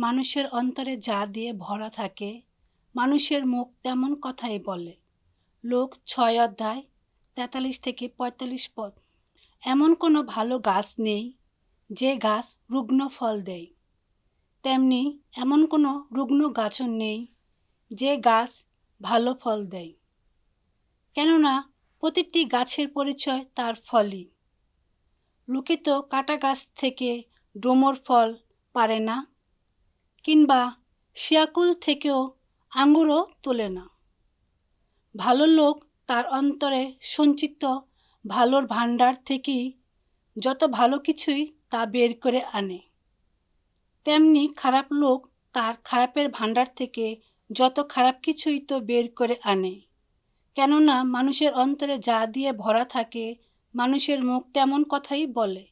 মানুষের অন্তরে যা দিয়ে ভরা থাকে, মানুষের মুখ তেমন কথাই বলে। লোক ছয় অধ্যায়, তেতাল্লিশ থেকে পঁয়তাল্লিশ পদ। এমন কোনো ভালো গাছ নেই যে গাছ রুগ্ন ফল দেয়। তেমনি এমন কোনো রুগ্ন গাছও নেই যে গাছ ভালো ফল দেয়। কেননা প্রতিটি গাছের পরিচয় তার ফলই। লোকে তো কাটা গাছ থেকে ডোমর ফল পারে না। কিংবা শিয়াকুল থেকেও আঙুরও তোলে না। ভালো লোক তার অন্তরে সঞ্চিত ভালোর ভাণ্ডার থেকেই যত ভালো কিছুই তা বের করে আনে। তেমনি খারাপ লোক তার খারাপের ভাণ্ডার থেকে যত খারাপ কিছুই তো বের করে আনে। কেননা মানুষের অন্তরে যা দিয়ে ভরা থাকে, মানুষের মুখ তেমন কথাই বলে।